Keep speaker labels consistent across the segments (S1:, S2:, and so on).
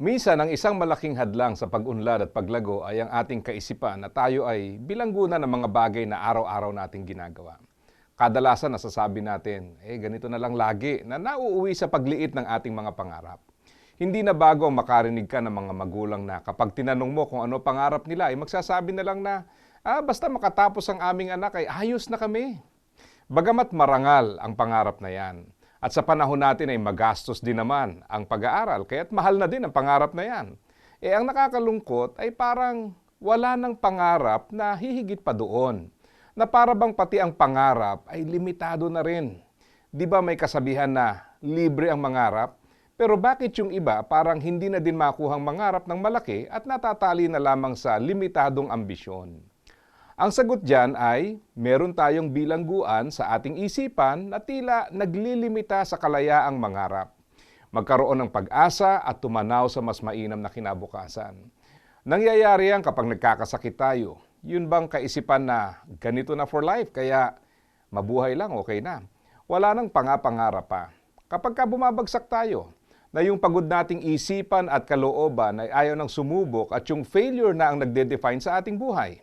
S1: Minsan, ang isang malaking hadlang sa pag-unlad at paglago ay ang ating kaisipan na tayo ay bilanggunan ng mga bagay na araw-araw nating ginagawa. Kadalasan nasasabi natin, eh ganito na lang lagi na nauuwi sa pagliit ng ating mga pangarap. Hindi na bago ang makarinig ka ng mga magulang na kapag tinanong mo kung ano pangarap nila ay magsasabi na lang na, ah, basta makatapos ang aming anak ay ayos na kami. Bagamat marangal ang pangarap na yan, at sa panahon natin ay magastos din naman ang pag-aaral, kaya't mahal na din ang pangarap na yan. Eh ang nakakalungkot ay parang wala ng pangarap na hihigit pa doon. Na para bang pati ang pangarap ay limitado na rin. Di ba may kasabihan na libre ang mangarap? Pero bakit yung iba parang hindi na din makuhang mangarap ng malaki at natatali na lamang sa limitadong ambisyon? Ang sagot dyan ay meron tayong bilangguan sa ating isipan na tila naglilimita sa kalayaang mangarap. Magkaroon ng pag-asa at tumanaw sa mas mainam na kinabukasan. Nangyayari yan kapag nagkakasakit tayo. Yun bang kaisipan na ganito na for life kaya mabuhay lang okay na. Wala nang pangapangarap pa. Kapag ka bumabagsak tayo, na yung pagod nating isipan at kalooban ay ayaw ng sumubok at yung failure na ang nagde-define sa ating buhay.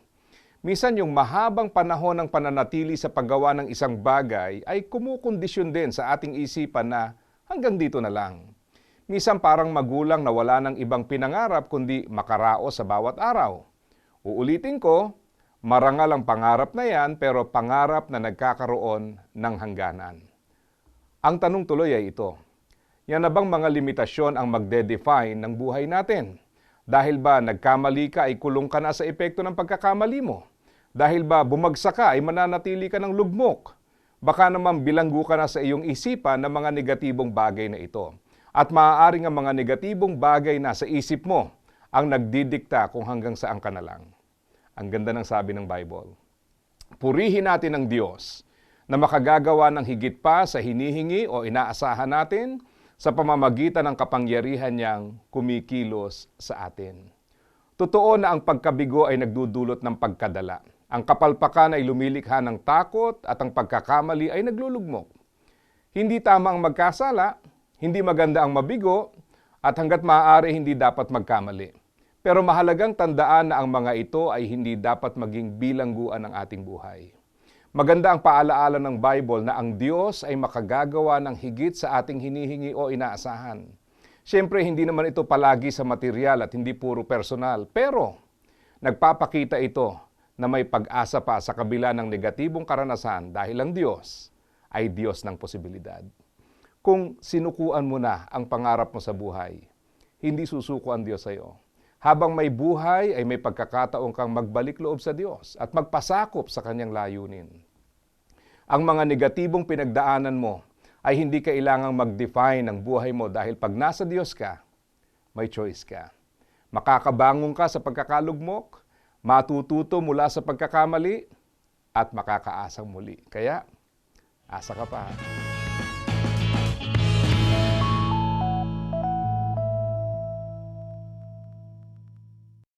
S1: Minsan yung mahabang panahon ng pananatili sa paggawa ng isang bagay ay kumukondisyon din sa ating isipan na hanggang dito na lang. Minsan parang magulang na wala ng ibang pinangarap kundi makaraos sa bawat araw. Uulitin ko, marangal ang pangarap na yan pero pangarap na nagkakaroon ng hangganan. Ang tanong tuloy ay ito, yan na bang mga limitasyon ang magde-define ng buhay natin? Dahil ba nagkamali ka ay kulong ka na sa epekto ng pagkakamali mo? Dahil ba bumagsak ka ay mananatili ka ng lugmok? Baka naman bilanggo ka na sa iyong isipan ng mga negatibong bagay na ito. At maaaring ang mga negatibong bagay na sa isip mo ang nagdidikta kung hanggang saan ka na lang. Ang ganda ng sabi ng Bible. Purihin natin ang Diyos na makagagawa ng higit pa sa hinihingi o inaasahan natin sa pamamagitan ng kapangyarihan niyang kumikilos sa atin. Totoo na ang pagkabigo ay nagdudulot ng pagkadala. Ang kapalpakan ay lumilikha ng takot at ang pagkakamali ay naglulugmok. Hindi tama ang magkasala, hindi maganda ang mabigo, at hanggat maaari hindi dapat magkamali. Pero mahalagang tandaan na ang mga ito ay hindi dapat maging bilangguan ng ating buhay. Maganda ang paalaala ng Bible na ang Diyos ay makagagawa ng higit sa ating hinihingi o inaasahan. Siyempre, hindi naman ito palagi sa material at hindi puro personal. Pero, nagpapakita ito na may pag-asa pa sa kabila ng negatibong karanasan dahil ang Diyos ay Diyos ng posibilidad. Kung sinukuan mo na ang pangarap mo sa buhay, hindi susuko ang Diyos sa iyo. Habang may buhay ay may pagkakataon kang magbalik loob sa Diyos at magpasakop sa kanyang layunin. Ang mga negatibong pinagdaanan mo ay hindi kailangang mag-define ng buhay mo dahil pag nasa Diyos ka, may choice ka. Makakabangon ka sa pagkakalugmok, matututo mula sa pagkakamali, at makakaasang muli. Kaya, asa ka pa.